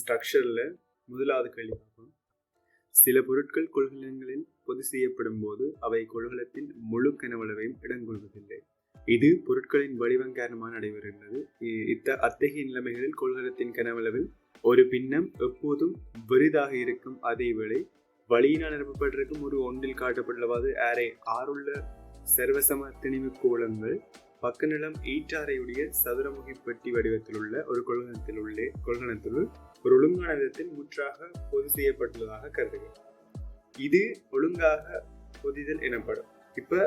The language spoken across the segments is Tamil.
ஸ்ட்ரக்சரில் முதலாவது கேள்வி பார்ப்போம். சில பொருட்கள் கொள்கலன்களில் பொது செய்யப்படும் போது அவை கொள்கலத்தின் முழு கனவளவையும் இடங்கொள்வதில்லை. இது பொருட்களின் வடிவம் காரணமாக நடைபெறுகிறது. இத்த அத்தகைய நிலைமைகளில் கொள்கலத்தின் கனவளவில் ஒரு பின்னம் எப்போதும் பெரிதாக இருக்கும். அதேவேளை வழியினால் நிரப்பப்பட்டிருக்கும் ஒரு ஒன்றில் காட்டப்பட்டுள்ளவாறு ஆரை ஆறுள்ள சர்வசம திணிவு கோலங்கள் பக்கநிலம் ஈட்டாரையுடைய சதுரமுகி பெட்டி வடிவத்தில் உள்ள ஒரு கொள்கலத்தில் உள்ளே கொள்கலத்திலுள் ஒரு ஒழுங்கான விதத்தில் முற்றாக பொது செய்யப்பட்டுள்ளதாக கருதுக இது ஒழுங்காக பொதிதல் எனப்படும். இப்ப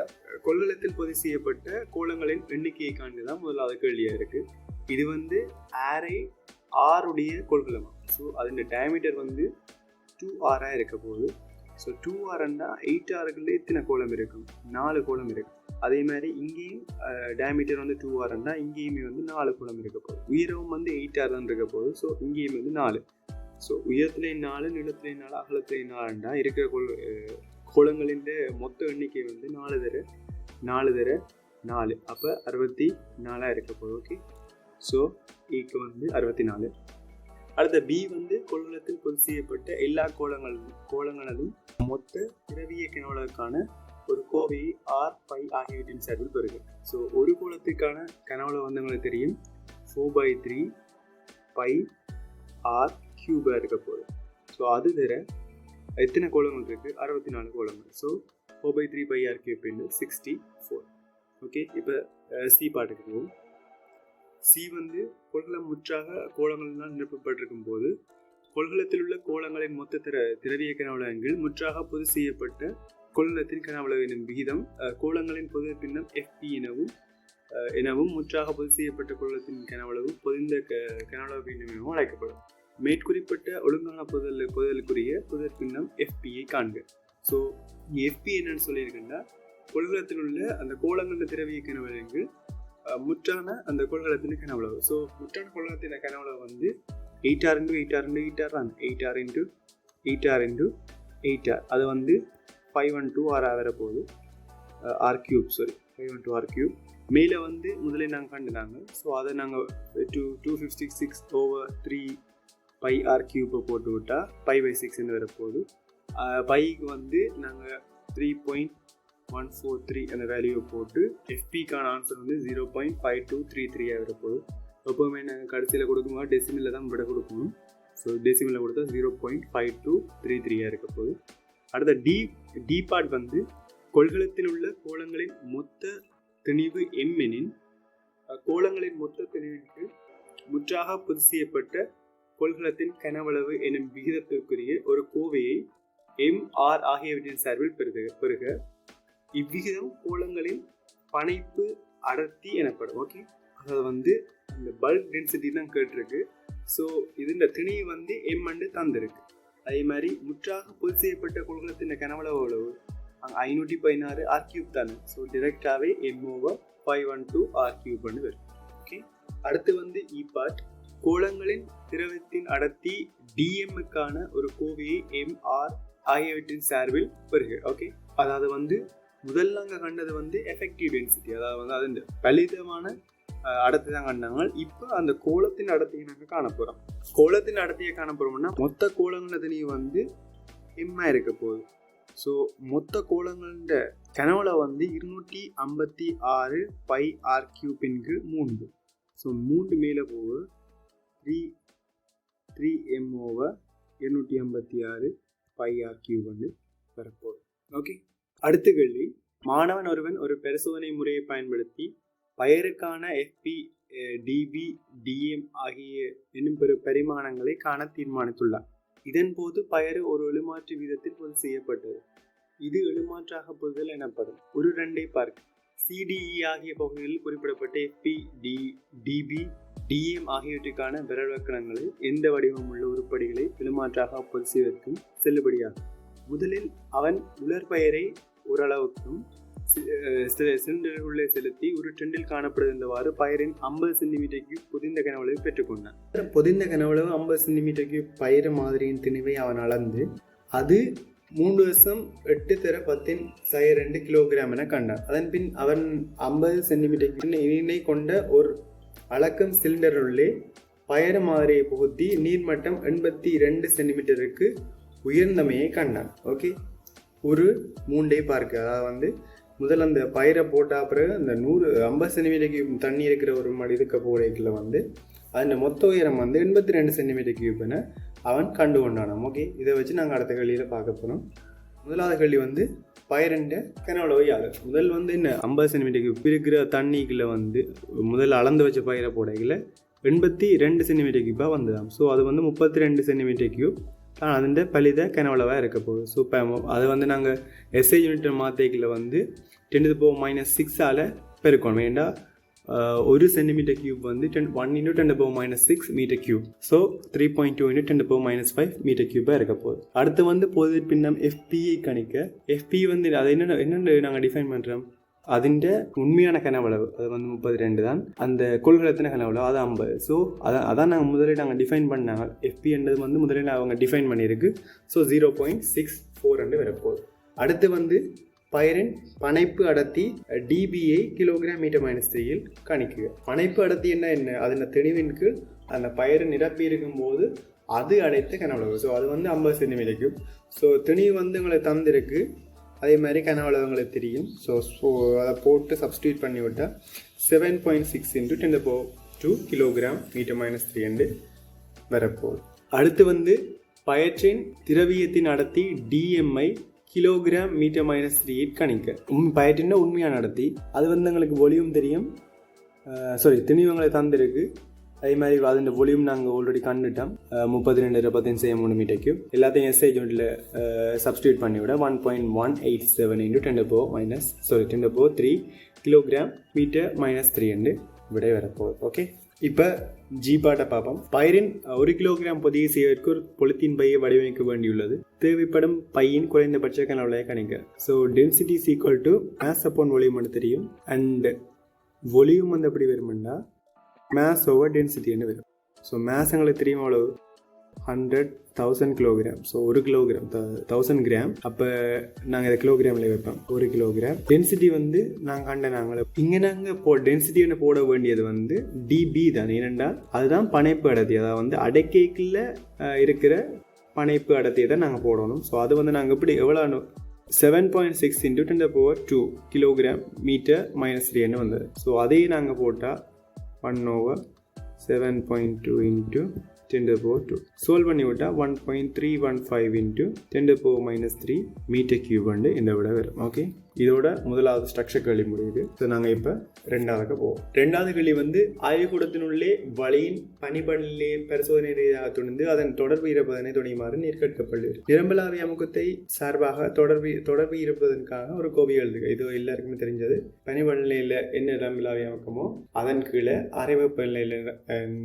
கொள்கலத்தில் பொதி செய்யப்பட்ட கோலங்களின் எண்ணிக்கையை காண்பதுதான் முதலாவது கேள்வியா இருக்கு. இது வந்து ஆரை ஆறுடைய கொள்கலமா? ஸோ அதன் டயமீட்டர் வந்து டூ ஆராக இருக்க போகுது. ஸோ டூ ஆர்னா எயிட் ஆறுக்குள்ளே எத்தனை கோலம் இருக்கும்? நாலு கோலம் இருக்கும். அதே மாதிரி இங்கேயும் டேமீட்டர் வந்து டூ ஆர்னா இங்கேயுமே வந்து நாலு கோலம் இருக்க போகுது. உயரவும் வந்து எயிட் ஆர் தான் இருக்க போகுது. ஸோ இங்கேயும் வந்து நாலு. ஸோ உயரத்துலேயும் நாலு நிலத்துலேயும் நாலு அகலத்துலேயும் நாலுண்டா இருக்கிற குள குளங்களின் கோலங்களின் மொத்த எண்ணிக்கை வந்து நாலு தர நாலு தர நாலு. அப்போ அறுபத்தி நாலாக இருக்க போகுது. ஓகே ஸோ இக்கு வந்து அறுபத்தி நாலு. அடுத்த பி வந்து கொள்கலத்தில் பொது செய்யப்பட்ட எல்லா கோலங்களும் கோலங்களதும் மொத்த திரவிய கனவுகளுக்கான ஒரு கோவை ஆர் பை ஆகியவற்றின் சார்பில் பெறுக ஸோ ஒரு கோலத்துக்கான கனவுல வந்து உங்களுக்கு தெரியும். Four by three by R கியூபாக இருக்க போகுது. ஸோ அது தர எத்தனை கோலங்கள் இருக்குது அறுபத்தி நாலு கோலங்கள். So four by three by R cube sixty four okay இப்போ சி பாட்டுக்கு போவோம். சி வந்து கொள்கல முற்றாக கோலங்களினால் நிரப்பப்பட்டிருக்கும் போது கொள்கலத்தில் உள்ள கோலங்களின் மொத்த திர திரவிய கனவுலகங்கள் முற்றாக பொது செய்யப்பட்ட கொள்ளத்தின் கனவளவு எனும் விகிதம் கோலங்களின் பொது பின்னம் எஃப்பி எனவும் எனவும் முற்றாக பொது செய்யப்பட்ட கோளத்தின் கனவளவு பொதிந்த க கனவளவு பின்னம் எனவும் அழைக்கப்படும். மேற்குறிப்பிட்ட ஒழுங்கான புதல் புதலுக்குரிய புதல் பின்னம் எஃபியை காண்க. ஸோ எஃபி என்னன்னு சொல்லியிருக்கேன்னா கொள்கலத்தில் உள்ள அந்த கோலங்களின் திரவிய கனவளங்கள் முற்றான அந்த கொள்கலத்தின் கனவளவு. ஸோ முற்றான கொள்கலத்தின் கனவளவு வந்து eight R into eight R into eight R தான். Eight R into eight R into eight R அது வந்து ஃபைவ் ஒன் டூ ஆர் வர போகுது R cube sorry five one two R cube மேலே வந்து முதலே நாங்கள் கண்டுனாங்க ஸோ அதை நாங்கள் two two fifty six over three by R கியூப்பை போட்டு விட்டால் பை பை சிக்ஸ்ன்னு வரப்போகுது. பைக்கு வந்து நாங்கள் three point one four three அந்த வேல்யூவை போட்டு எஃபிக்கான ஆன்சர் வந்து zero point five two three த்ரீயாக வரப்போகுது. எப்போவுமே நாங்கள் கடைசியில் கொடுக்கும்போது டெசிமில் தான் விட கொடுக்கணும். ஸோ டெசிமில் கொடுத்தா zero point five two three த்ரீயாக இருக்க போகுது. அடுத்த டி டிபாட் வந்து கொள்கலத்தில் உள்ள கோலங்களின் மொத்த திணிவு எம் எனின் கோலங்களின் மொத்த திணிவிற்கு முற்றாக பொது செய்யப்பட்ட கொள்கலத்தின் கனவளவு எனும் விகிதத்திற்குரிய ஒரு கோவையை எம் ஆர் ஆகியவற்றின் சார்பில் பெறுக பெறுக. இவ்விகிதம் கோலங்களின் பனைப்பு அடர்த்தி எனப்படும். ஓகே அதாவது வந்து இந்த பல்க் டென்சிட்டி தான் கேட்டிருக்கு. ஸோ இது இந்த திணி வந்து எம் அண்டு தந்திருக்கு. அதே மாதிரி முற்றாக பொது செய்யப்பட்ட கொள்கலத்தின் கனவளவு அங்கே ஐநூற்றி பதினாறு ஆர் கியூப் தானே. So டிரெக்டாகவே M over five one two R cube வரும். ஓகே அடுத்து வந்து e இ பார்ட் கோளங்களின் திரவத்தின் அடர்த்தி டிஎம்முக்கான ஒரு கோவையை எம்ஆர் ஆகியவற்றின் சார்பில் பெறுக. ஓகே அதாவது வந்து முதல்ல அங்கே கண்டது வந்து எஃபெக்டிவ் டென்சிட்டி அதாவது வந்து அது இந்த பலிதமான அடர்த்தி தான் கண்டாங்க இப்போ அந்த கோலத்தின் அடர்த்தியை நாங்கள் காண போகிறோம் கோலத்தின் அடர்த்தியை காண போகிறோம்னா மொத்த கோலங்களதுலேயும் வந்து எம்மா இருக்க போகுது. ஸோ மொத்த கோலங்கள கனவுல வந்து இருநூற்றி ஐம்பத்தி ஆறு பை ஆர் கியூபின்கு மூன்று. ஸோ மூன்று மேலே போக த்ரீ த்ரீ எம் ஓவர் இருநூற்றி ஐம்பத்தி ஆறு பை ஆர் கியூப் வந்து வரப்போகுது. ஓகே அடுத்த கேள்வி. மாணவன் ஒருவன் ஒரு பரிசோதனை முறையை பயன்படுத்தி பயருக்கான எஃபி டிபி டிஎம் ஆகிய என்னும் பெரு பரிமாணங்களை காண தீர்மானித்துள்ளார். இதன்போது பயறு ஒரு எழுமாற்று வீதத்தில் பொது செய்யப்பட்டது. இது எழுமாற்றாக பொதுதல் எனப்படும். ஒரு ரெண்டை பார்க்க. சிடிஇ e ஆகிய பகுதிகளில் குறிப்பிடப்பட்ட எஃபி டி டிபி டிஎம் ஆகியவற்றுக்கான விரல்வக்கணங்களில் எந்த வடிவமுள்ள உருப்படிகளை எழுமாற்றாக பொது செய்வதற்கும் செல்லுபடியாகும். முதலில் அவன் உலர்பெயரை ஓரளவுக்கும் சிலிண்டர் உள்ளே செலுத்தி ஒரு டெண்டில் காணப்படுகின்றவாறு பயிரின் ஐம்பது சென்டிமீட்டருக்கு புதிந்த கனவளவு பெற்றுக்கொண்டான் புதிந்த கனவளவு ஐம்பது சென்டிமீட்டருக்கு பயிர் மாதிரியின் திணிவை அவன் அளந்து அது மூன்று வருஷம் எட்டு தர பத்தின் சய ரெண்டு கிலோகிராம் என கண்டான். அதன் பின் அவன் ஐம்பது சென்டிமீட்டருக்கு இணை கொண்ட ஒரு அளக்கம் சிலிண்டர் உள்ளே பயறு மாதிரியை புகுத்தி நீர்மட்டம் எண்பத்தி ரெண்டு சென்டிமீட்டருக்கு உயர்ந்தமையை கண்டான். ஓகே ஒரு மூண்டை பார்க்க. அதாவது வந்து முதல்ல அந்த பயிரை போட்ட பிறகு அந்த நூறு ஐம்பது சென்டிமீட்டர் கியூப் தண்ணி இருக்கிற ஒரு மடி இருக்க போடைக்குள்ள வந்து அதன் மொத்த உயரம் வந்து எண்பத்தி ரெண்டு சென்டிமீட்டர் கியூப்னு அவன் கண்டு கொண்டானான். ஓகே இதை வச்சு நாங்கள் அடுத்த கல்வியில் பார்க்க போகிறோம் முதலாவது கல்வி வந்து பயிரண்ட கனவுல வையாது முதல் வந்து என்ன? ஐம்பது சென்டிமீட்டர் கியூப் இருக்கிற தண்ணிக்குள்ள வந்து முதல்ல அளந்து வச்ச பயிரை போடையில் எண்பத்தி ரெண்டு சென்டிமீட்டர் கியூப்பாக வந்ததாம். ஸோ அது வந்து முப்பத்தி ரெண்டு சென்டிமீட்டர் கியூப் അതിൻ്റെ ഫലിത കനവളവാக இருக்க போகுது. சூப்பர் இப்போ அதை வந்து நாங்கள் எஸ்ஐ யூனிட் மாத்தேக்கில் வந்து டென் இப்போ மைனஸ் சிக்ஸால் பெருக்கணும். ஏண்டா? ஒரு சென்டிமீட்டர் கியூப் வந்து ten one into ten power minus six metre cube so three point two into ten power minus five metre க்யூபாக இருக்க போகுது. அடுத்து வந்து பொது பின்னம் எஃபிஐ கணிக்க. எஃபி வந்து அது என்னென்ன என்னென்ன நாங்கள் டிஃபைன் பண்ணுறோம் അതിൻ്റെ ഉണ്മയാണ് കനവളവ് അത് വന്ന് മുപ്പത്തി രണ്ട് தான் அந்த கொள்கலத்தின கனவளவு அது ஐம்பது ஸோ அதான் அதான் நாங்கள் முதலில் நாங்கள் டிஃபைன் பண்ணாங்க எஃபி என்றது வந்து முதலில் அவங்க டிஃபைன் பண்ணியிருக்கு so zero point six four ரெண்டு வரப்போகுது அடுத்து வந்து பயிரின் பனைப்பு அடர்த்தி டிபிஐ கிலோகிராம் மீட்டர் மைனஸ் த்ரீயில் கணிக்குக பனைப்பு அடர்த்தி என்ன என்ன அதன் தெளிவின் கீழ் அந்த பயிர் நிரப்பி இருக்கும்போது அது அடைத்த கனவளவு ஸோ அது வந்து ஐம்பது சென்டிமீட்டர் கியூப் ஸோ திணிவு வந்து உங்களை தந்திருக்கு அதே மாதிரி கனவளவங்களுக்கு தெரியும். ஸோ ஸோ அதை போட்டு சப்ஸ்டியூட் பண்ணி விட்டால் seven point six into ten power two kilogram metre minus three ஹண்டு வரப்போகுது. அடுத்து வந்து பயற்றின் திரவியத்தின் அடர்த்தி TMI kilogram metre minus three eight கணிக்க. உண் உண்மையான அடர்த்தி. அது வந்து எங்களுக்கு ஒளியும் தெரியும். சாரி திணிவங்களை தந்திருக்கு. அதே மாதிரி அதோட வால்யூம் நாங்கள் ஆல்ரெடி கண்டுட்டோம். முப்பத்தி ரெண்டு இருபத்தஞ்சு செய்ய மூணு மீட்டைக்கும் எல்லாத்தையும் எஸ்ஐ யூனிட்டில் சப்ஸ்டியூட் பண்ணி விட one point one eight seven into ten power minus sorry ten power three kilogram metre minus three என்று விடை வரப்போகுது. ஓகே இப்போ ஜி பாட்டை பார்ப்போம். பயிரின் ஒரு கிலோகிராம் பொதியை செய்வதற்கு ஒரு பொலித்தீன் பையை வடிவமைக்க வேண்டியுள்ளது. தேவைப்படும் பையின் குறைந்தபட்ச கனவுளைய கணிக்க. So density is equal to mass upon volume தெரியும். அண்ட் ஒலியூம் வந்து எப்படி வருமெண்டா மேஸ் ஓவர் டென்சிட்டின்னு வரும். ஸோ மேஸ் எங்களுக்கு தெரியும் அவ்வளோ ஹண்ட்ரட் தௌசண்ட் கிலோகிராம் ஸோ ஒரு கிலோகிராம் தௌசண்ட் கிராம் அப்போ நாங்கள் இதை கிலோகிராமில் வைப்போம். ஒரு கிலோகிராம் டென்சிட்டி வந்து நாங்கள் கண்ட நாங்கள் இங்கே நாங்கள் போ டென்சிட்டின்னு போட வேண்டியது வந்து டிபி தான். ஏனெண்டா அதுதான் பனைப்பு அடர்த்தி. அதாவது வந்து அடைக்கைக்குள்ள இருக்கிற பனைப்பு அடர்த்தியை தான் நாங்கள் போடணும். ஸோ அது வந்து நாங்கள் எப்படி எவ்வளோ seven point six into ten power two kilogram metre minus த்ரீன்னு வந்தது. ஸோ அதையே நாங்கள் போட்டால் one over seven point two into ten power two solve பண்ணி விட்டால் one point three one five into ten power minus three metre cube வந்து இந்த விட வரும் ஓகே இதோட முதலாவது ஸ்ட்ரக்சர் கேள்வி முடியுது. ஸோ நாங்கள் இப்போ ரெண்டாவதுக்கு போவோம். ரெண்டாவது கேள்வி வந்து ஆய்வுக்கூடத்தினுள்ளே வழியின் பனிபடலே பரிசோதனை ரீதியாக துணிந்து அதன் தொடர்பு இருப்பதனை துணியுமாறு நீர் நிரம்பலாவிய அமுகத்தை சார்பாக தொடர்பு தொடர்பு இருப்பதற்கான ஒரு கோவி எழுதுக. இது எல்லாருக்குமே தெரிஞ்சது. பனிபடலையில் என்ன நிரம்பலாவிய அமுக்கமோ அதன் கீழே அரைவெப்ப நிலையில்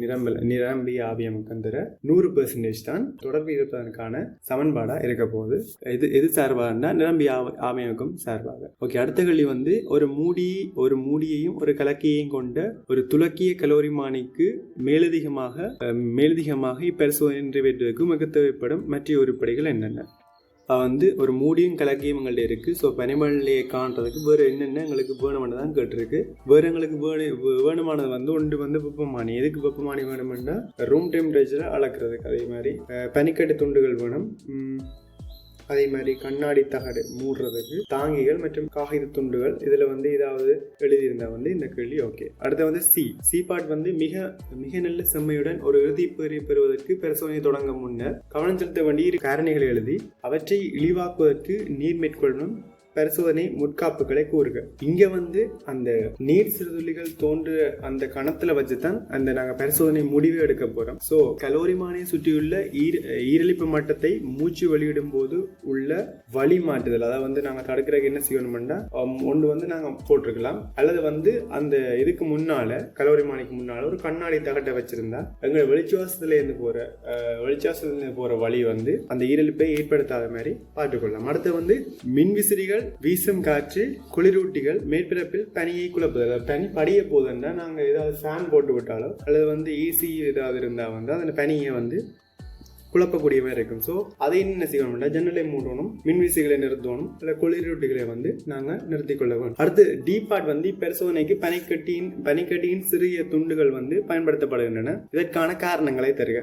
நிரம்பல நிரம்பி ஆவி அமுக்கம் தர நூறு பெர்சன்டேஜ் தான் தொடர்பு இருப்பதற்கான சமன்பாடாக இருக்க போகுது. இது எது சார்பாகனா நிரம்பிய ஆவியமுக்கம் சார்பாக. சொல்கிறாங்க ஓகே அடுத்த கேள்வி வந்து ஒரு மூடி ஒரு மூடியையும் ஒரு கலக்கியையும் கொண்ட ஒரு துலக்கிய கலோரிமானிக்கு மேலதிகமாக மேலதிகமாக இப்பரிசோதனை நிறைவேற்றுவதற்கு மிக தேவைப்படும் மற்ற உருப்படிகள் என்னென்ன? வந்து ஒரு மூடியும் கலக்கியும் எங்கள்ட்ட இருக்குது ஸோ பனிமலையை காண்றதுக்கு வேறு என்னென்ன எங்களுக்கு வேணுமானது தான் கேட்டிருக்கு. வேறு எங்களுக்கு வேணு வேணுமானது வந்து ஒன்று வந்து வெப்பமானி. எதுக்கு வெப்பமானி வேணுமென்னா ரூம் டெம்பரேச்சரை அளக்கிறதுக்கு. அதே மாதிரி பனிக்கட்டு துண்டுகள் வேணும். அதே மாதிரி கண்ணாடி தகடு மூடுறதுக்கு தாங்கிகள் மற்றும் காகித துண்டுகள். இதில் வந்து ஏதாவது எழுதியிருந்தால் வந்து இந்த கேள்வி ஓகே அடுத்து வந்து சி சி பார்ட் வந்து மிக மிக நல்ல செம்மையுடன் ஒரு இறுதி பெரிய பெறுவதற்கு பரிசோதனை தொடங்க முன்னர் கவனம் செலுத்த வேண்டிய காரணிகளை எழுதி அவற்றை இழிவாக்குவதற்கு நீர் மேற்கொள்ளணும் பரிசோதனை முற்காப்புகளை கூறுக. இங்க வந்து அந்த நீர் சிறுதுளிகள் தோன்ற அந்த கணத்துல வச்சுதான் அந்த நாங்க பரிசோதனை முடிவு எடுக்க போறோம். ஸோ கலோரிமானை சுற்றியுள்ள ஈர ஈரழிப்பு மட்டத்தை மூச்சு வெளியிடும் போது உள்ள வழி மாற்றுதல் அதாவது வந்து நாங்க தடுக்கிறதுக்கு என்ன செய்யணும்னா ஒன்று வந்து நாங்க போட்டிருக்கலாம். அல்லது வந்து அந்த இதுக்கு முன்னால கலோரிமானிக்கு முன்னால ஒரு கண்ணாடி தகட்டை வச்சிருந்தா எங்க வெளிச்சுவாசத்துல இருந்து போற வெளிச்சுவாசத்துல இருந்து போற வழி வந்து அந்த ஈரழிப்பை ஏற்படுத்தாத மாதிரி பார்த்துக்கொள்ளலாம். அடுத்து வந்து மின்விசிறிகள் வீசும் காற்று குளிரூட்டிகள் மேற்பிறப்பில் பனியை குழப்புதல் பனி படிய போதுன்னா நாங்கள் ஏதாவது ஃபேன் போட்டு விட்டாலோ அல்லது வந்து ஏசி ஏதாவது இருந்தால் வந்து அந்த பனியை வந்து குழப்பக்கூடிய மாதிரி இருக்கும். ஸோ அதை என்ன செய்யணும்னா ஜன்னலை மூடணும் மின்விசைகளை நிறுத்தணும் இல்லை குளிரூட்டிகளை வந்து நாங்கள் நிறுத்தி கொள்ள வேண்டும். அடுத்து டீபார்ட் வந்து பரிசோதனைக்கு பனிக்கட்டியின் பனிக்கட்டியின் சிறிய துண்டுகள் வந்து பயன்படுத்தப்படுகின்றன. இதற்கான காரணங்களை தருக.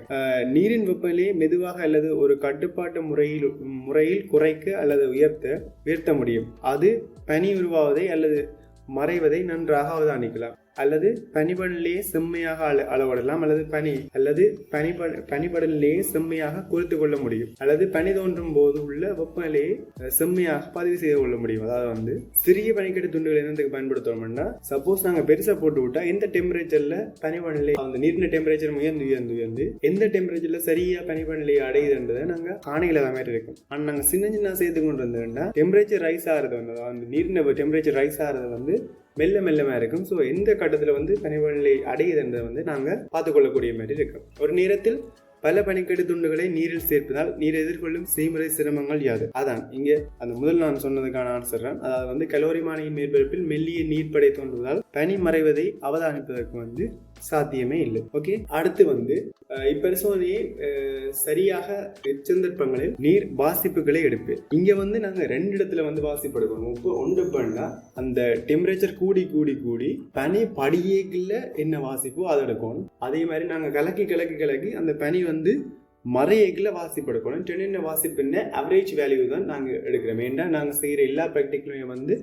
நீரின் வெப்பநிலையை மெதுவாக அல்லது ஒரு கட்டுப்பாட்டு முறையில் முறையில் குறைக்க அல்லது உயர்த்த உயர்த்த முடியும். அது பனி உருவாவதை அல்லது மறைவதை நன்றாக அவதானிக்கலாம். அல்லது பனிபடலே செம்மையாக அள அளவிடலாம். அல்லது பனி அல்லது பனிபட பனிபடலே செம்மையாக குறித்து கொள்ள முடியும். அல்லது பனி தோன்றும் போது உள்ள வெப்பநிலையை செம்மையாக பதிவு செய்து கொள்ள முடியும். அதாவது வந்து சிறிய பனிக்கட்டு துண்டுகள் என்னத்துக்கு பயன்படுத்துவோம்னா சப்போஸ் நாங்க பெருசா போட்டு விட்டா எந்த டெம்பரேச்சர்ல பனிபடலை அந்த நீரின் டெம்பரேச்சர் உயர்ந்து உயர்ந்து உயர்ந்து எந்த டெம்பரேச்சர்ல சரியா பனிபடலை அடையுதுன்றதை நாங்க காணையில மாதிரி இருக்கும். ஆனா நாங்க சின்ன சின்ன சேர்த்து கொண்டு வந்தோம்னா டெம்பரேச்சர் ரைஸ் ஆகிறது வந்து அதாவது நீரின் டெம்பரேச்சர் ரைஸ் ஆகிறது வந்து மெல்ல மெல்லமாக இருக்கும். ஸோ எந்த கட்டத்தில் வந்து பனிமலை அடையுதுன்றதை வந்து நாங்கள் பார்த்துக்கொள்ளக்கூடிய மாதிரி இருக்கும். ஒரு நேரத்தில் பல பனிக்கட்டு துண்டுகளை நீரில் சேர்ப்பதால் நீர் எதிர்கொள்ளும் செய்முறை சிரமங்கள் யாது? அதான் இங்க அந்த முதல் நான் சொன்னதுக்கான ஆன்சர் தான். அதாவது வந்து கலோரிமானியின் மேற்பரப்பில் மெல்லிய நீர்ப்படை தோன்றுவதால் பனி மறைவதை அவதானிப்பதற்கு வந்து சாத்தியமே இல்லை. ஓகே அடுத்து வந்து இப்பரிசோதனையை சரியாக சந்தர்ப்பங்களில் நீர் வாசிப்புகளை எடுப்பு. இங்க வந்து நாங்க ரெண்டு இடத்துல வந்து வாசிப்பு எடுக்கணும் இப்போ ஒன்று பண்ணா அந்த டெம்பரேச்சர் கூடி கூடி கூடி பனி படியேக்குள்ள என்ன வாசிப்போ அதை எடுக்கணும். அதே மாதிரி நாங்க கலக்கி கலக்கி கலக்கி அந்த பனி வந்து மறையேக்கில் வாசிப்பு எடுக்கணும் டென்னின வாசிப்புன்னு அவரேஜ் வேல்யூ தான் நாங்கள் எடுக்கிறோம். ஏன்னா நாங்கள் செய்கிற எல்லா ப்ராக்டிக்கலுமே வந்து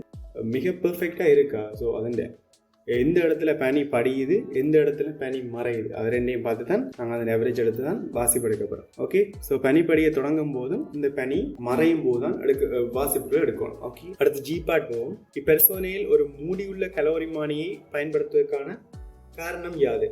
மிக பெர்ஃபெக்டாக இருக்கா? ஸோ அதன் எந்த இடத்துல பனி படியுது எந்த இடத்துல பனி மறையுது. அது ரெண்டையும் பார்த்து தான் நாங்கள் அதன் அவரேஜ் எடுத்து தான் வாசிப்பு எடுக்க போகிறோம் ஓகே ஸோ பனி படிய தொடங்கும் போதும் இந்த பனி மறையும் போது தான் எடுக்க வாசிப்புகள் எடுக்கணும். ஓகே அடுத்து ஜி பார்ட் போவோம். இப்பெர்சோனையில் ஒரு மூடியுள்ள கலோரிமானியை பயன்படுத்துவதற்கான காரணம் யாது?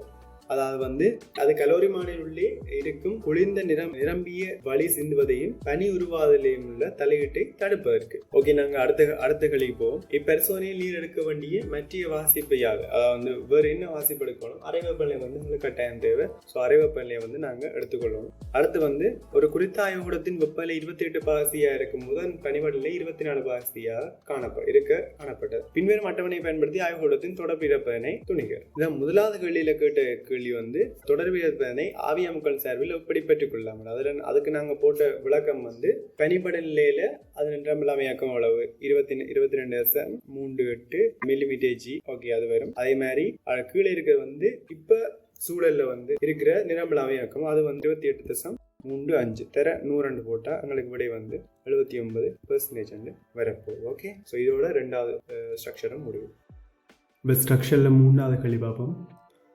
அதாவது வந்து அது கலோரிமானில் உள்ளே இருக்கும் குளிர்ந்த நிறம் நிரம்பிய வழி சிந்துவதையும் பனி உருவாதலையும் உள்ள தலையீட்டை தடுப்பதற்கு. ஓகே நாங்க அடுத்த அடுத்த கழிக்கு போவோம். இப்பெர்சோனையில் நீர் எடுக்க வேண்டிய மற்றிய வாசிப்பையாக அதாவது வந்து வேற என்ன வாசிப்பு எடுக்கணும் அரைவெப்பநிலை வந்து உங்களுக்கு கட்டாயம் தேவை. ஸோ அரைவெப்பநிலையை வந்து நாங்க எடுத்துக்கொள்வோம். அடுத்து வந்து ஒரு குறித்த ஆய்வகூடத்தின் வெப்பநிலை இருபத்தி எட்டு பாசியா இருக்கும் போது அந்த இருபத்தி நாலு பாசியா காணப்ப இருக்க காணப்பட்டது. பின்வரும் அட்டவணையை பயன்படுத்தி ஆய்வகூடத்தின் தொடர்பு இறப்பதனை துணிக. இதான் முதலாவது கேள்வியில கேட்ட கேள்வி வந்து தொடர்பு இறப்பதனை ஆவியமுக்கள் சார்பில் எப்படி பெற்றுக்கொள்ளாமல் அதில் அதுக்கு நாங்கள் போட்ட விளக்கம் வந்து பனிப்பட நிலையில் அது நின்றமில்லாமையாக்கம் அளவு இருபத்தி இருபத்தி ரெண்டு எஸ்எம் மூன்று எட்டு மில்லிமீட்டர் ஜி ஓகே அது வரும். அதே மாதிரி அது கீழே இருக்கிறது வந்து இப்போ சூழலில் வந்து இருக்கிற நிறமிலாமையாக்கம் அது வந்து இருபத்தி எட்டு தசம் மூன்று அஞ்சு. தர நூறண்டு போட்டால் எங்களுக்கு விடை வந்து எழுபத்தி ஒன்பது பெர்சன்டேஜ் வந்து வரப்போகுது. ஓகே ஸோ இதோட ரெண்டாவது ஸ்ட்ரக்சரும் முடிவு. இப்போ ஸ்ட்ரக்சரில் மூணாவது கேள்வி பார்ப்போம்.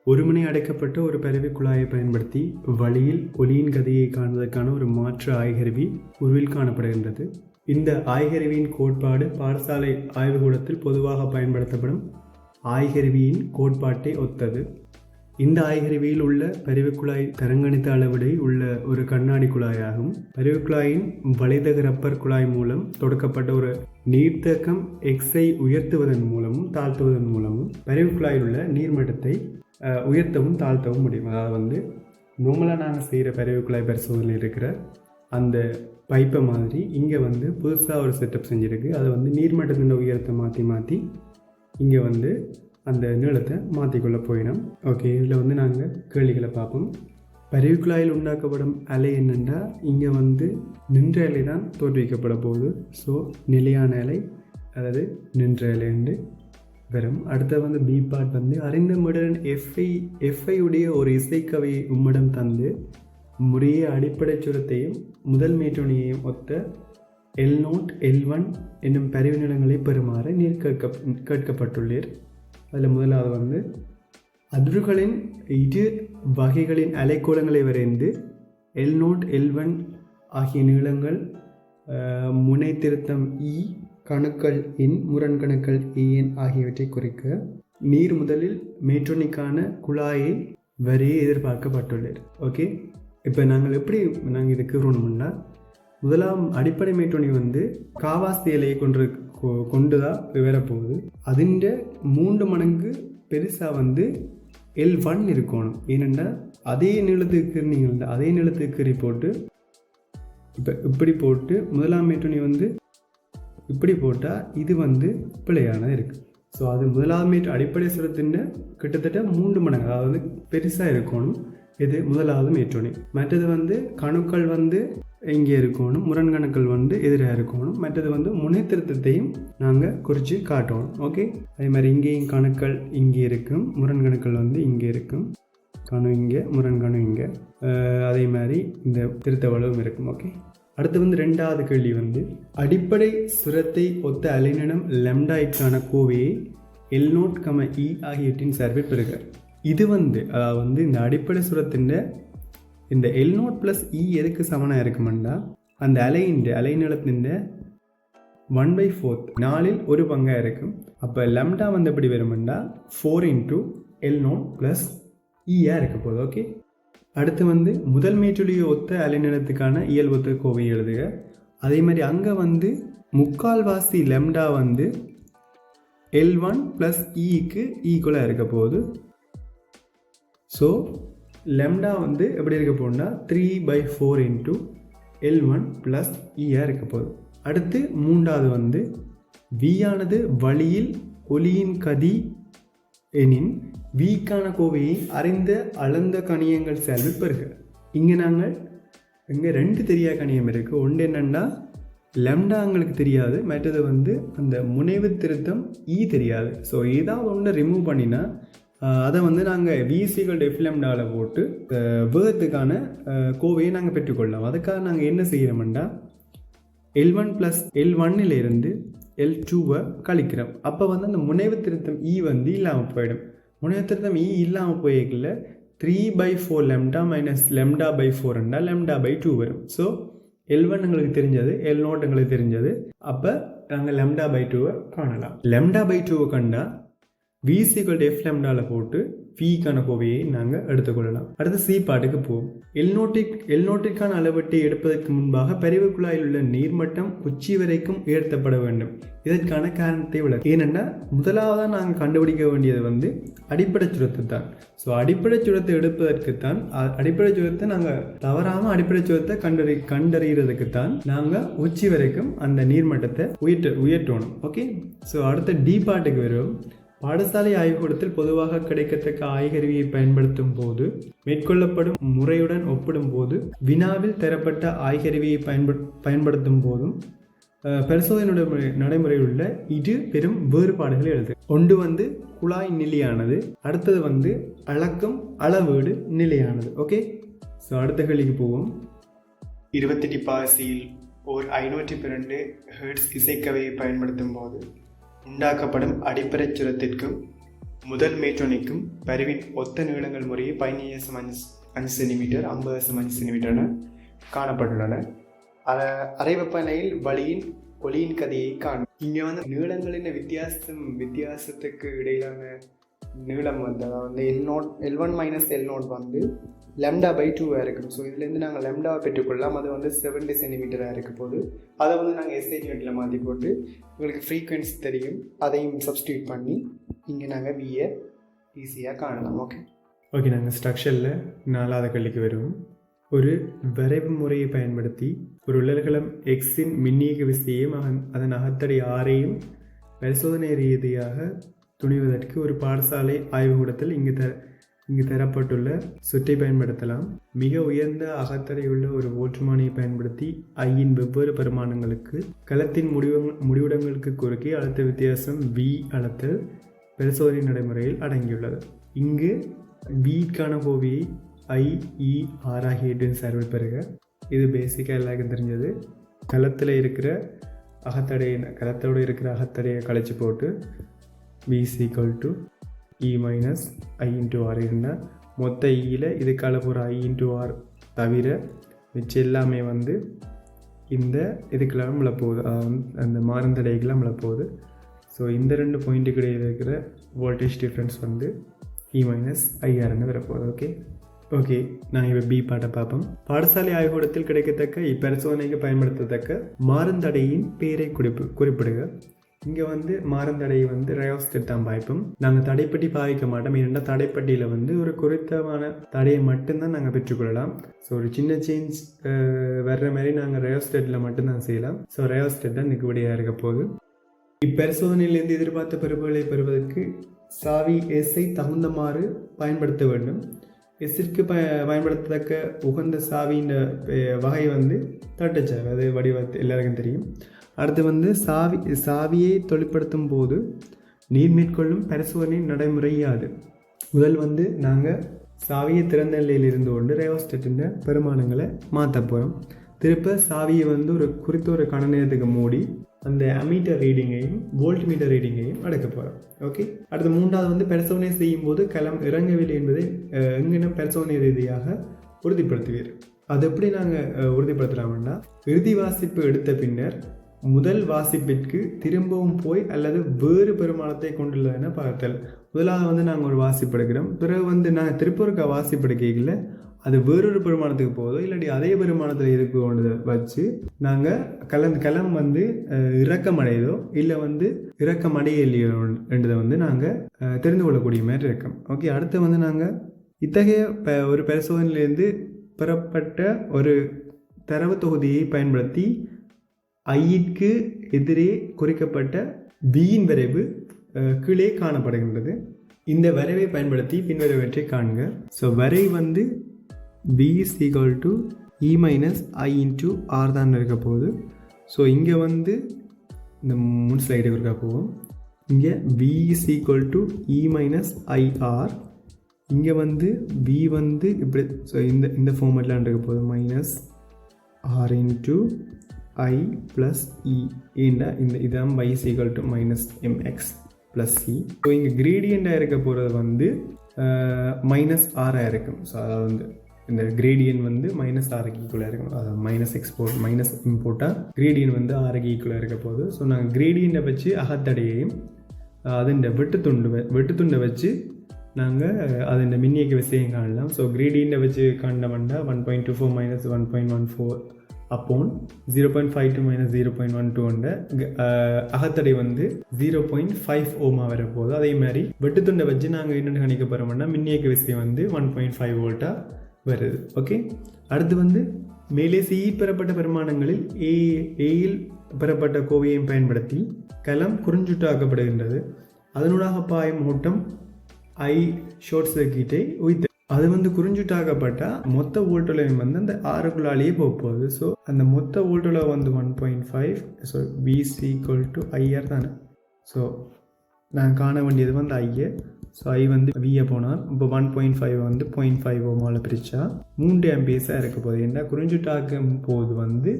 ஒருமுனை அடைக்கப்பட்ட ஒரு பறவை குழாயை பயன்படுத்தி வழியில் ஒலியின் கதையை காண்பதற்கான ஒரு மாற்று ஆய்கருவி உருவில் காணப்படுகின்றது. இந்த ஆய்கருவியின் கோட்பாடு பாடசாலை ஆய்வுக்கூடத்தில் பொதுவாக பயன்படுத்தப்படும் ஆய்கருவியின் கோட்பாட்டை ஒத்தது. இந்த ஆய்கருவியில் உள்ள பரிவுக்குழாய் தரங்கணித்த அளவிடை உள்ள ஒரு கண்ணாடி குழாயாகும். பரிவுக்குழாயின் வலைதக ரப்பர் குழாய் மூலம் தொடக்கப்பட்ட ஒரு நீர்த்தேக்கம் எக்ஸை உயர்த்துவதன் மூலமும் தாழ்த்துவதன் மூலமும் பரிவுக்குழாயில் உள்ள நீர்மட்டத்தை உயர்த்தவும் தாழ்த்தவும் முடியும். அதாவது வந்து நார்மலாக நாங்கள் செய்கிற பரிவுக்குழாய் பரிசோதனையில் இருக்கிற அந்த பைப்பை மாதிரி இங்கே வந்து புதுசாக ஒரு செட்டப் செஞ்சுருக்கு. அதை வந்து நீர்மட்டத்தின் உயரத்தை மாற்றி மாற்றி இங்கே வந்து அந்த நீளத்தை மாற்றிக்கொள்ள போயிடும். ஓகே இதில் வந்து நாங்கள் கேள்விகளை பார்ப்போம். பரிவுக்குழாயில் உண்டாக்கப்படும் அலை என்னென்னா இங்கே வந்து நின்ற அலை தான் தோற்றுவிக்கப்பட போகுது. ஸோ நிலையான அலை அதாவது நின்ற அலை என்று வரும் அடுத்த வந்து பி பார்ட் வந்து அறிந்த முடன் எஃப்ஐ எஃப்ஐயுடைய ஒரு இசைக்கவையை உம்மிடம் தந்து முறைய அடிப்படை சுரத்தையும் முதல் மேற்றோனியையும் ஒத்த எல் நோட் எல் ஒன் என்னும் பரிவு நிலங்களை பெறுமாறு நீர் கேட்க கேட்கப்பட்டுள்ளீர். அதில் முதலாவது வந்து அதிர்களின் இரு வகைகளின் அலைக்கோலங்களை வரைந்து எல் நோட் எல் ஒன் ஆகிய நீளங்கள் முனை திருத்தம் இ e, கணுக்கள் இன் முரண்கணுக்கள் ஏஎன் ஆகியவற்றை குறிக்க நீர் முதலில் மேட்ரோனிக்கான குழாயை வரைய எதிர்பார்க்கப்பட்டுள்ளது. ஓகே இப்போ நாங்கள் எப்படி நாங்கள் இதை கூறணும்னா முதலாம் அடிப்படை மேட்டோனி வந்து காவாஸ்தி இலையை கொண்டு கொ- கொண்டுதான் வரப்போகுது அதிൻ്റെ மூன்று மடங்கு பெருசாக வந்து எல் ஒன் இருக்கணும். ஏனென்றால் அதே நிலத்துக்கு நீங்கள் அதே நிலத்துக்கு போட்டு இப்போ இப்படி போட்டு முதலாம் மேட்டோனி வந்து இப்படி போட்டால் இது வந்து பிழையானது இருக்குது ஸோ அது முதலாம் மீட் அடிப்படை சுரத்தின் கிட்டத்தட்ட மூன்று மடங்கு அதாவது பெருசாக இருக்கணும். இது முதலாவது மேற்றோனி மற்றது வந்து கணுக்கள் வந்து இங்கே இருக்கணும் முரண்கணுக்கள் வந்து எதிராக இருக்கணும். மற்றது வந்து முனைத்திருத்தத்தையும் நாங்கள் குறித்து காட்டணும். ஓகே அதே மாதிரி இங்கேயும் கணுக்கள் இங்கே இருக்கும் முரண்கணுக்கள் வந்து இங்கே இருக்கும். கணு இங்கே முரண்கணு இங்கே. அதே மாதிரி இந்த திருத்தவளவும் இருக்கும். ஓகே அடுத்து வந்து ரெண்டாவது கேள்வி வந்து அடிப்படை சுரத்தை ஒத்த அலைநடம் லெம்டாய்க்கான கோவையை எல் நோட் e கம இ ஆகியவற்றின் சார்பில் பெறுக. இது வந்து அதாவது வந்து இந்த அடிப்படை சுரத்தின் இந்த எல் நோட் ப்ளஸ் இ எதுக்கு சமனாக இருக்குமெண்டா அந்த அலையின் அலைநிலத்தின் ஒன் பை ஃபோர்த் நாலில் ஒரு பங்காக இருக்கும். அப்போ லெம்டா வந்து எப்படி வருமெண்டா four into L naught plus இயாக இருக்க போகுது ஓகே அடுத்து வந்து முதல் மேற்றுடைய ஒத்த அலைநிலத்துக்கான இயல்பொத்த கோவை எழுதுக. அதே மாதிரி அங்கே வந்து முக்கால்வாசி லெம்டா வந்து எல் ஒன் ப்ளஸ் இக்கு ஈக்குவலாக இருக்க போகுது. ஸோ லெம்டா வந்து எப்படி இருக்க போகுதுன்னா three by four into L one plus இயாக இருக்க போகுது. அடுத்து மூன்றாவது வந்து வியானது வழியில் ஒளியின் கதி எனின் வீக்கான கோவையை அறிந்த அளந்த கணியங்கள் செல்வி இங்கே நாங்கள் இங்கே ரெண்டு தெரியாத கணியம் இருக்குது ஒன்று என்னென்னா லெம்டா எங்களுக்கு தெரியாது. மற்றது வந்து அந்த முனைவு திருத்தம் ஈ தெரியாது. ஸோ ஏதாவது ஒன்று ரிமூவ் பண்ணினா அதை வந்து நாங்கள் விசிகள் டெஃப்லெம்டாவில் போட்டு வேகத்துக்கான கோவையை நாங்கள் பெற்றுக்கொள்ளலாம். அதுக்காக நாங்கள் என்ன செய்கிறோம்னா எல் ஒன் ப்ளஸ் எல் ஒன்னிலிருந்து எல் டூவை கழிக்கிறோம். அப்போ வந்து அந்த முனைவு திருத்தம் இ வந்து இல்லாமல் போயிடும். முனைவு திருத்தம் இ இல்லாமல் போயிருக்கல three by four lambda minus lambda by ஃபோர்ண்டா lambda by two வரும். ஸோ எல் ஒன் எங்களுக்கு தெரிஞ்சது எல் நோட் எங்களுக்கு தெரிஞ்சது. அப்போ நாங்கள் லெம்டா பை டூவை காணலாம். லெம்டா பை டூவை கண்டால் v சிக்கல் எஃப் லெம்டாவில் போட்டு ஃபீக்கான கோவையை நாங்கள் எடுத்துக்கொள்ளலாம். அடுத்து சி பாட்டுக்கு போவோம். எல்நோட்டிக் எல்நோட்டிற்கான அளவீட்டை எடுப்பதற்கு முன்பாக பரிவு குழாயில் உள்ள நீர்மட்டம் உச்சி வரைக்கும் உயர்த்தப்பட வேண்டும். இதற்கான காரணத்தை விட ஏனென்னா முதலாவதாக நாங்கள் கண்டுபிடிக்க வேண்டியது வந்து அடிப்படை சுரத்தை தான். ஸோ அடிப்படை சுரத்தை எடுப்பதற்குத்தான் தான் அடிப்படை சுரத்தை நாங்கள் தவறாமல் அடிப்படை சுரத்தை கண்டறி கண்டறிகிறதுக்குத்தான் நாங்கள் உச்சி வரைக்கும் அந்த நீர்மட்டத்தை உயர்த்த உயர்த்தணும். ஓகே ஸோ அடுத்த டி பாட்டுக்கு வரும் பாடசாலை ஆய்வுக்கூடத்தில் பொதுவாக கிடைக்கத்தக்க ஆய்கருவியை பயன்படுத்தும் போது மேற்கொள்ளப்படும் முறையுடன் ஒப்பிடும்போது வினாவில் தரப்பட்ட ஆய்கருவியை பயன்படு பயன்படுத்தும் போதும் பரிசோதனை நடைமுறையில் உள்ள இரு பெரும் வேறுபாடுகளை எழுது ஒன்று வந்து குழாய் நிலையானது அடுத்தது வந்து அளக்கம் அளவீடு நிலையானது. ஓகே? ஸோ அடுத்த கேள்விக்கு போவோம். இருபத்தெட்டு பாசியில் ஓர் ஐநூற்றி பன்னெண்டு ஹெர்ட்ஸ் இசைக்கவையை பயன்படுத்தும் போது உண்டாக்கப்படும் அடிப்படை சுரத்திற்கும் முதல் மேற்றோனிக்கும் பருவின் ஒத்த நீளங்கள் முறையே பதினேழு அஞ்சு அஞ்சு சென்டிமீட்டர் ஐம்பது அஞ்சு சென்டிமீட்டர்னு காணப்பட்டுள்ளன. அத அரைவெப்பநிலையில் வழியின் ஒளியின் கதையை காணும். இங்கே வந்து நீளங்களின் வித்தியாசம் வித்தியாசத்துக்கு இடையிலான நீளம் வந்து அதாவது L naught L one minus L naught வந்து லெம்டா பை டூவாக இருக்கும் ஸோ இதுலேருந்து நாங்கள் லெம்டாவை பெற்றுக்கொள்ளலாம். அது வந்து செவன்டி சென்டிமீட்டராக இருக்க போது அதை வந்து நாங்கள் எஸ்ஐ யூனிட்டில் மாற்றி போட்டு உங்களுக்கு ஃப்ரீக்வன்சி தெரியும். அதையும் சப்ஸ்டியூட் பண்ணி இங்கே நாங்கள் விஏ ஈஸியாக காணலாம். ஓகே ஓகே நாங்கள் ஸ்ட்ரக்சரில் நாலாவது கல்விக்கு வருவோம். ஒரு வரைவு முறையை பயன்படுத்தி ஒரு உலர்களம் எக்ஸின் மின்னியக விசையையும் அதன் அதன் அகத்தடை பரிசோதனை ரீதியாக துணிவதற்கு ஒரு பாடசாலை ஆய்வுக்கூடத்தில் இங்கு த இங்கு தரப்பட்டுள்ள சுற்றை பயன்படுத்தலாம். மிக உயர்ந்த அகத்தடையுள்ள ஒரு ஓற்றுமானியை பயன்படுத்தி ஐயின் வெவ்வேறு பரிமாணங்களுக்கு களத்தின் முடிவு முடிவிடங்களுக்கு குறுக்கே அழுத்த வித்தியாசம் வி அளத்தல் பரிசோதனை நடைமுறையில் அடங்கியுள்ளது. இங்கு விக்கான கோவியை ஐ இ e, ஆர் ஆகியவற்றின் சார்பில் பெறுக. இது பேசிக்காக எல்லாருக்கும் தெரிஞ்சது. களத்தில் இருக்கிற அகத்தடையை களத்தோடு இருக்கிற அகத்தடையை கழிச்சு போட்டு V equal to E minus I into R இருந்தால் மொத்த e இயில் இதுக்கால போகிற ஐ இன்ட்டு ஆர் தவிர மிச்சம் எல்லாமே வந்து இந்த இதுக்கெல்லாம் விழ போகுது. அந்த மாறுந்தடைக்கெல்லாம் விளப்போகுது ஸோ இந்த ரெண்டு பாயிண்ட்டுக்கு இடையில் இருக்கிற வோல்டேஜ் டிஃப்ரென்ஸ் வந்து இ மைனஸ் ஐஆர்னு வரப்போகுது ஓகே ஓகே நான் இப்போ பி பாட்டை பார்ப்போம். பாடசாலை ஆய்வகத்தில் கிடைக்கத்தக்க இப்பரிசோதனைக்கு பயன்படுத்தத்தக்க மாறுந்தடையின் பெயரை குறிப்பு குறிப்பிடுக. இங்கே வந்து மாறுந்தடை வந்து ரயோஸ் தான் பாய்ப்போம். நாங்கள் தடைப்பட்டி பாவிக்க மாட்டோம். ஏன்னா தடைப்பட்டியில் வந்து ஒரு குறித்தமான தடையை மட்டும்தான் நாங்கள் பெற்றுக்கொள்ளலாம். ஸோ ஒரு சின்ன சேஞ்ச் வர்ற மாதிரி நாங்கள் ரயோஸ்டெட்டில் மட்டும்தான் செய்யலாம். ஸோ ரயோஸ்டெட் தான் நிற்கபடியாக இருக்க போகுது. இப்பரிசோதனையிலிருந்து எதிர்பார்த்த பெறுபுகளை பெறுவதற்கு சாவி எஸ்ஐ தகுந்தமாறு பயன்படுத்த வேண்டும். எஸ்ஸிற்கு ப பயன்படுத்தத்தக்க உகந்த சாவியின் வகை வந்து தட்டச்சாவி. அது வடிவத்து எல்லாருக்கும் தெரியும். அடுத்து வந்து சாவி சாவியை தொழிற்படுத்தும் போது நீர் மேற்கொள்ளும் பரிசோதனை நடைமுறையாது. முதல் வந்து நாங்கள் சாவியை திறந்த நிலையில் இருந்து கொண்டு ரேவோஸ்டேட்டின் பெருமானங்களை மாற்ற போகிறோம் திருப்ப சாவியை வந்து ஒரு குறித்த ஒரு கண நேரத்துக்கு மூடி அந்த அமீட்டர் ரீடிங்கையும் வோல்ட் மீட்டர் ரீடிங்கையும் அடக்க போகிறோம் ஓகே அடுத்து மூன்றாவது வந்து பரிசோதனை செய்யும் போது களம் இறங்கவில்லை என்பதை அஹ், எங்கென பரிசோதனை ரீதியாக உறுதிப்படுத்துவீர். அது எப்படி நாங்கள் உறுதிப்படுத்தலாம்னா இறுதி வாசிப்பு எடுத்த பின்னர் முதல் வாசிப்பிற்கு திரும்பவும் போய் அல்லது வேறு பெருமானத்தை கொண்டுள்ள என பார்த்தல். முதலாவது வந்து நாங்கள் ஒரு வாசிப்படுகிறோம். பிறகு வந்து நாங்கள் திருப்பூருக்கா வாசிப்பு அது வேறொரு பெருமானத்துக்கு போதோ இல்லாட்டி அதே பெருமானத்தில் இருக்கோன்றதை வச்சு நாங்கள் கலந்து களம் வந்து இறக்கமடையதோ இல்லை வந்து இறக்கம் என்றதை வந்து நாங்கள் தெரிந்து கொள்ளக்கூடிய மாதிரி இருக்கோம். ஓகே அடுத்து வந்து நாங்கள் இத்தகைய ப- ஒரு பரிசோதனையிலேருந்து பெறப்பட்ட ஒரு தரவு தொகுதியை பயன்படுத்தி ஐயிற்கு எதிரே குறிக்கப்பட்ட பியின் வரைவு கீழே காணப்படுகின்றது. இந்த வரைவை பயன்படுத்தி பின்வருவற்றை காண்க. ஸோ வரை வந்து P is equal to E minus I into R தான் இருக்க போகுது. ஸோ இங்கே வந்து இந்த மூணு ஸ்லைடு இருக்க போகும் இங்கே P is equal to E e minus IR இங்கே வந்து பி வந்து இப்படி ஸோ இந்த இந்த ஃபார்மெட்லாம் இருக்க போகுது. Minus R into I plus E ஏண்டா இந்த இதான் y equal to minus MX plus C so இங்கே கிரேடியண்டாக இருக்க போகிறது வந்து மைனஸ் ஆறாக இருக்கும். ஸோ அதாவது வந்து இந்த கிரேடியன் வந்து மைனஸ் ஆறுக்கு ஈக்குவலாக இருக்கும். அதாவது மைனஸ் எக்ஸ்போர்ட் மைனஸ் இம்போர்ட்டாக கிரேடியன் வந்து ஆறுக்கு ஈக்குவலாக இருக்க போகுது. ஸோ நாங்கள் கிரேடியண்டை வச்சு அகத்தடையையும் அதுண்ட வெட்டுத்துண்டு வெட்டுத்துண்டை வச்சு நாங்கள் அதுண்ட மின்னியக்க விஷயம் காணலாம். ஸோ கிரேடியண்டை வச்சு காண்டவண்டா one point two four minus one point one four upon zero point five two minus zero point one டூன்ற அகத்தடை வந்து ஜீரோ பாயிண்ட் ஃபைவ் ஓமா வர போகுது அதே மாதிரி வெட்டுத்துண்டை வச்சு நாங்கள் என்னென்னு கணிக்க போகிறோம்னா மின்னியக்க விசை வந்து ஒன் பாயிண்ட் ஃபைவ் வோல்ட்டாக வருது. ஓகே அடுத்து வந்து மேலே சி பெறப்பட்ட பெருமானங்களில் ஏ ஏயில் பெறப்பட்ட கோவையையும் பயன்படுத்தி கலம் குறிஞ்சுட்டாக்கப்படுகின்றது. அதனூடாக பாயும் ஓட்டம் ஐ ஷார்ட் சர்க்கியூட்டை உயிர்த்த அது வந்து குறிஞ்சுட்டாக்கப்பட்டால் மொத்த வோல்ட்டுலையும் வந்து அந்த ஆறுக்குள்ளாலேயே போக போகுது ஸோ அந்த மொத்த வோல்ட்டுல வந்து one point five so PC equal to IR தானே. ஸோ நான் காண வேண்டியது வந்து ஐஏ ஸோ ஐ வந்து விஏ போனால் இப்போ ஒன் பாயிண்ட் ஃபைவ் வந்து பாயிண்ட் ஃபைவ் ஓமாவில் பிரித்தா மூன்று ஆம்பியஸாக இருக்க போகுது. ஏன்னா குறிஞ்சுட்டாக்கும் போது வந்து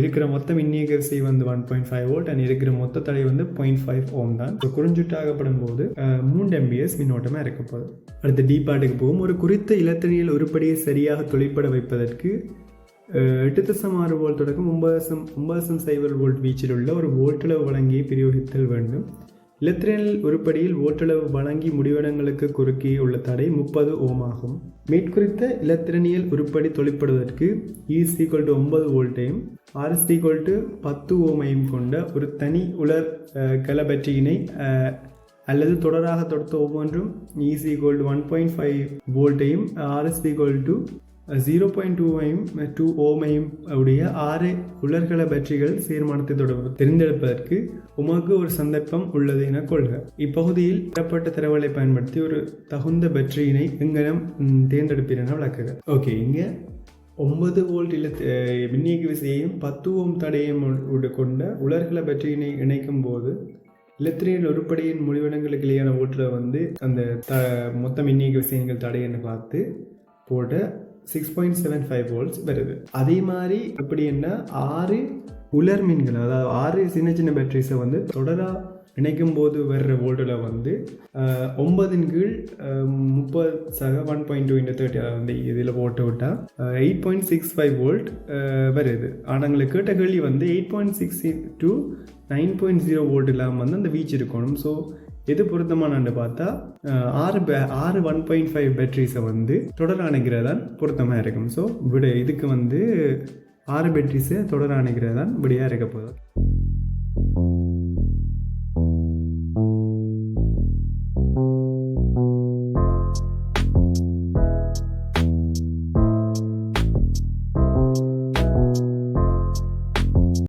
இருக்கிற மொத்த மின்னியகரிசை வந்து one point five volt and இருக்கிற மொத்த தடை வந்து பாயிண்ட் ஃபைவ் ஓம் தான். ஸோ குறிஞ்சுட்டாகப்படும் போது மூன்று எம்பிஎஸ் மின்னோட்டமாக இருக்க போகுது. அடுத்து டிபாட்டுக்கு போகும் ஒரு குறித்த இலத்தினியல் உருப்படியை சரியாக தொழிற்பட வைப்பதற்கு எட்டு தசம் ஆறு வோல்ட் தொடக்கம் ஒன்பது தசம் ஒன்பது தசம் சைபர் வோல்ட் வீச்சில் உள்ள ஒரு வோல்ட்டளவு வழங்கியை பிரயோகித்தல் வேண்டும். இலத்திரனியல் உருப்படியில் ஓட்டளவு வழங்கி முடிவிடங்களுக்கு குறுக்கே உள்ள தடை முப்பது ஓம் ஆகும். மேற்குறித்த இலத்திரனியல் உருப்படி தொழிற்படுவதற்கு இஸ் ஈக்குவல் டு ஒன்பது வோல்ட்டையும் ஆர்எஸ் ஈக்குவல் டு பத்து ஓமையும் கொண்ட ஒரு தனி உலர் கலபற்றியினை அல்லது தொடராக தொடுத்த ஒவ்வொன்றும் is equal to one point five வோல்ட்டையும் RS equal to zero point டூவையும் two ஓமையும் உடைய ஆறு உலர்கள பேட்டரிகள் சேர்மானத்தை தொடர்பு தெரிந்தெடுப்பதற்கு உமக்கு ஒரு சந்தர்ப்பம் உள்ளது என கொள்க. இப்பகுதியில் பெறப்பட்ட தரவுகளை பயன்படுத்தி ஒரு தகுந்த பேட்டரியினை எங்கனம் ம், தேர்ந்தெடுப்பீர் என விளக்குக. ஓகே இங்கே ஒன்பது வோல்ட் இல்ல மின்னியக்கு விசையையும் பத்து ஓம் தடையும் கொண்ட உலர்கள பேட்டரியினை இணைக்கும் போது இலத்திரியின் உருப்படியின் முடிவிடங்களுக்கு இடையான ஓட்டில் வந்து அந்த த மொத்த மின்னியக்கு விஷயங்கள் தடையன்னு பார்த்து போட்ட six point seven five volts வருது. அதே மாதிரி எப்படின்னா ஆறு உலர் மீன்கள் அதாவது ஆறு சின்ன சின்ன பேட்டரிஸை வந்து தொடராக இணைக்கும் போது வர்ற வோல்ட்டில் வந்து ஒன்பதின் கீழ் முப்பது சக one point two into thirty வந்து இதில் போட்டு விட்டால் eight point six five volt வருது. ஆனால் எங்களுக்கு கேட்ட கேள்வி வந்து eight point six two nine point zero volt இல்லாமல் வந்து அந்த வீச் இருக்கணும். ஸோ எது பொருத்தமானு பார்த்தா ஆறு பே- ஆறு ஒன் பாயிண்ட் ஃபைவ் பேட்ரிஸை வந்து தொடர் அணைக்கிறது தான் பொருத்தமாக இருக்கும். ஸோ விட இதுக்கு வந்து ஆறு பேட்ரிஸை தொடர் அணைக்கிறது தான் விடையாக இருக்க போதும்